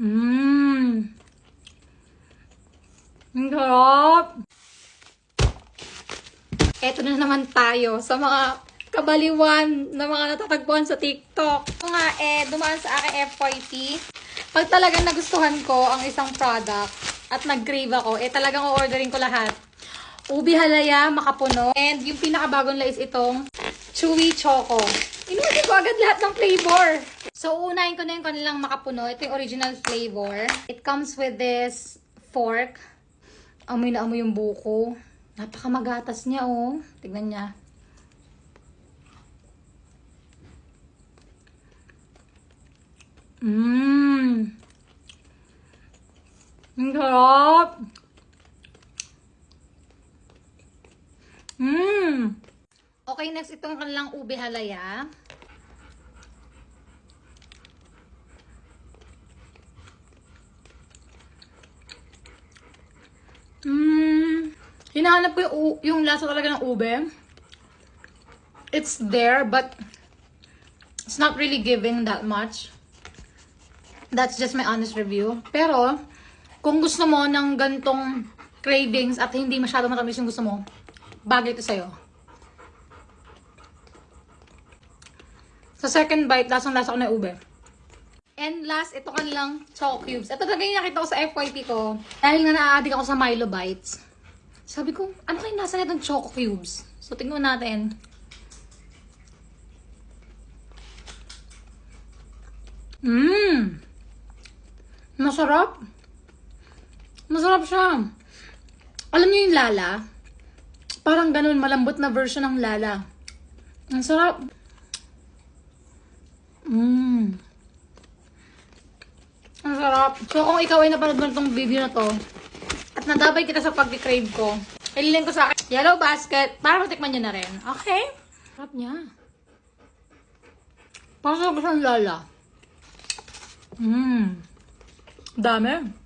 Mmm. Ang sarap. Eto na naman tayo sa mga kabaliwan na mga natatagpuan sa TikTok. Nga eh, dumaan sa aking FYP. Pag talagang nagustuhan ko ang isang product at nag-crave ako, eh talagang o-ordering ko lahat. Ubi halaya, makapuno. And yung pinakabagong la is itong Chewy Choco. Inuwi ko agad lahat ng flavor. So, unahin ko na yung kanilang makapuno. Ito yung original flavor. It comes with this fork. Amoy na amoy yung buko. Napakamagatas niya, oh. Tignan niya. Mmm. Ang sarap. Mmm. Okay, next itong kanilang ube halaya. Mmm. Hinahanap ko yung, yung lasa talaga ng ube. It's there, but it's not really giving that much. That's just my honest review. Pero, kung gusto mo ng gantong cravings at hindi masyado matamis yung gusto mo, bagay ito sa'yo. Sa second bite, lasang-lasa ko na ube. And last, ito kanilang choco cubes. Ito talaga yung nakita ko sa FYP ko. Dahil nga na-addict ako sa Milo Bites. Sabi ko, ano kayo nasa nitong choco cubes? So, tingnan natin. Mmm! Masarap. Masarap siya. Alam niyo yung lala? Parang ganun, malambot na version ng lala. Ang sarap. Mmm. Ang sarap. So, kung ikaw ay napanood mo itong video na to, at nadabay kita sa pag-crave ko, ililin ko sa akin, yellow basket, para matikman nyo na rin. Okay? Sarap niya. Parang sa lala. Mmm. Dami.